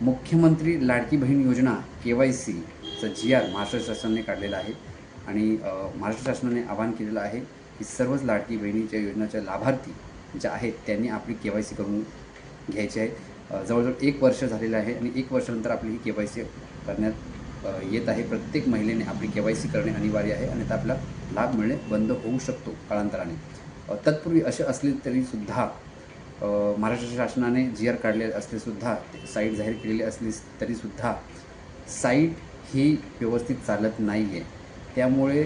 मुख्यमंत्री लाडकी बहीण योजना के वाय सीचं जी आर महाराष्ट्र शासनाने काढलेला आहे आणि महाराष्ट्र शासनाने आवाहन केलेलं आहे की सर्वच लाडकी बहिणीच्या योजनेच्या लाभार्थी ज्या आहेत त्यांनी आपली के वाय सी करून घ्यायची आहे. जवळजवळ एक वर्ष झालेलं आहे आणि एक वर्षानंतर आपली ही के वाय सी करण्यात येत आहे. प्रत्येक महिलेने आपली के वाय सी करणे अनिवार्य आहे आणि त्या आपला लाभ मिळणे बंद होऊ शकतो काळांतराने तत्पूर्वी असे असले तरीसुद्धा महाराष्ट्र शासनाने जी आर काढले असले सुद्धा साईट जाहीर केलेली असली तरीसुद्धा साईट ही व्यवस्थित चालत नाही आहे त्यामुळे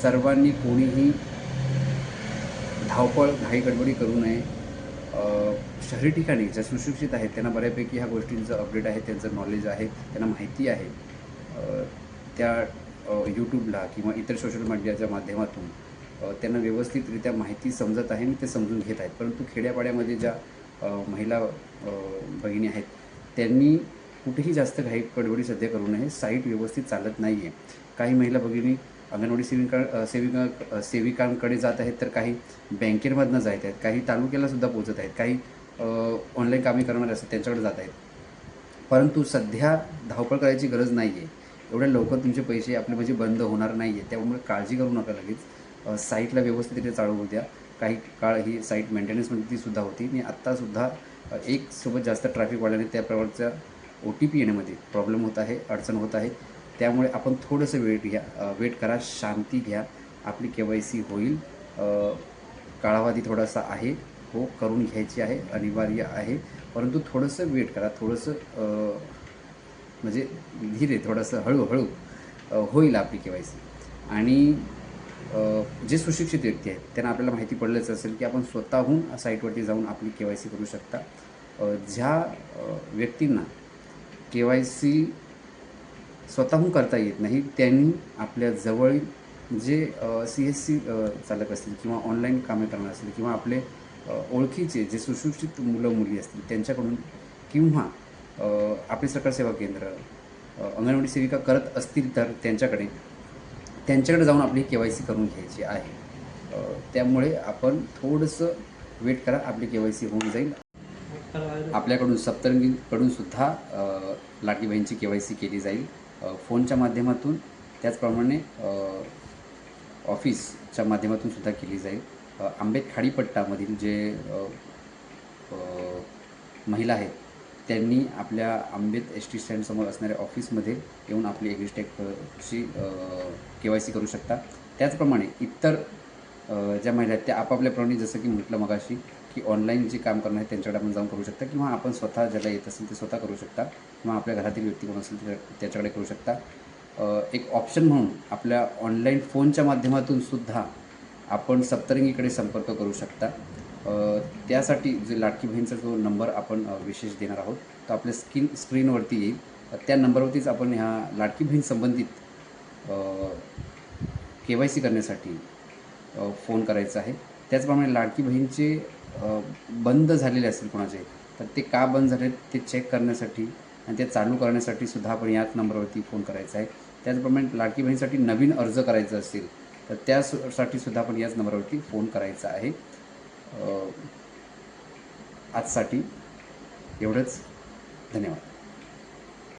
सर्वांनी कोणीही धावपळ घाई गडबडी करू नये. शहरी ठिकाणी ज्या सुशिक्षित आहेत त्यांना बऱ्यापैकी ह्या गोष्टींचं अपडेट आहे त्यांचं नॉलेज आहे त्यांना माहिती आहे. त्या यूट्यूबला किंवा इतर सोशल मीडियाच्या माध्यमातून त्यांना व्यवस्थितरित्या माहिती समजत आहे आणि ते समजून घेत आहेत. परंतु खेड्यापाड्यामध्ये ज्या महिला बहिणी भगिनी आहेत त्यांनी कुठेही जास्त घाई गडबडी सध्या करू नये. साईट व्यवस्थित चालत नाही आहे काही महिला भगिनी अंगणवाडी सेविका सेविका सेविकांकडे जात आहेत तर काही बँकेमधनं जात आहेत काही तालुक्याला सुद्धा पोचत आहेत काही ऑनलाईन कामे करणारे असतात त्यांच्याकडे जात आहेत. परंतु सध्या धावपळ करायची गरज नाही आहे एवढ्या लवकर तुमचे पैसे आपले म्हणजे बंद होणार नाही आहे त्यामुळे काळजी करू नका लगेच. साईटला व्यवस्थितरित्या चालू द्या काही काळ ही साईट मेंटेनन्समध्ये ती सुद्धा होती. आणि आत्तासुद्धा एक सोबत जास्त ट्रॅफिक वाढल्याने त्या प्रकारचा ओ टी पी येण्यामध्ये प्रॉब्लेम होत आहे अडचण होत आहे. त्यामुळे आपण थोडंसं वेट घ्या वेट करा शांती घ्या. आपली के वाय सी होईल. काळावादी थोडासा आहे. हो करून घ्यायची आहे अनिवार्य आहे. परंतु थोडंसं वेट करा थोडंसं म्हणजे धीरे थोडंसं हळूहळू होईल आपली के वाय सी. आणि जे सुशिक्षित व्यक्ती आहेत त्यांना आपल्याला माहिती पडलंच असेल की आपण स्वतःहून साईटवरती जाऊन आपली के वाय सी करू शकता. ज्या व्यक्तींना के वाय सी स्वतःहून करता येत नाही त्यांनी आपल्या जवळील जे सी एस सी चालक असतील किंवा ऑनलाईन कामे करणार असतील किंवा आपले ओळखीचे जे सुशिक्षित मुलं मुली असतील त्यांच्याकडून किंवा आपले सरकार सेवा केंद्र अंगणवाडी सेविका करत असतील तर त्यांच्याकडे त्यांच्याकडे जाऊन आपली के वाय सी करून घ्यायची आहे. त्यामुळे आपण थोडंसं वेट करा आपली के वाय सी होऊन जाईल. आपल्याकडून सप्तरंगीकडून सुद्धा अ, लाडकी बहीणची के वाय सी केली जाईल. फोनच्या माध्यमातून त्याचप्रमाणे ऑफिसच्या माध्यमातून सुद्धा केली जाईल. आंबे आंबेत खाडीपट्टामधील जे महिला आहेत त्यांनी आपल्या आंबेत एस टी स्टँडसमोर असणाऱ्या ऑफिसमध्ये येऊन आपली एग्रिस्टेकची के वाय सी करू शकता. त्याचप्रमाणे इतर ज्या महिला आहेत त्या आपापल्याप्रमाणे जसं की म्हटलं मगाशी की ऑनलाईन जे काम करणं आहे त्यांच्याकडे आपण जाऊन करू शकता किंवा आपण स्वतः ज्याला येत असेल ते स्वतः करू शकता किंवा आपल्या घरातील व्यक्ती कोण असेल त्या- त्याच्याकडे करू शकता. एक ऑप्शन म्हणून आपल्या ऑनलाईन फोनच्या माध्यमातून सुद्धा आपण सप्तरंगीकडे संपर्क करू शकता. त्यासाठी जे लाडकी बहीणचा जो नंबर आपण विशेष देणार आहोत तो आपल्या स्क्रीन स्क्रीनवरती येईल. त्या नंबरवरतीच आपण ह्या लाडकी बहीण संबंधित के वाय सी करण्यासाठी फोन करायचा आहे. त्याचप्रमाणे लाडकी बहीणचे बंद झालेले असतील कोणाचे तर ते का बंद झाले ते चेक करण्यासाठी आणि ते चालू करण्यासाठी सुद्धा आपण याच नंबरवरती फोन करायचा आहे. त्याचप्रमाणे लाडकी बहीणसाठी नवीन अर्ज करायचा असेल तर त्यासाठी सुद्धा आपण याच नंबरवरती फोन करायचा आहे. आजसाठी एवढंच. धन्यवाद.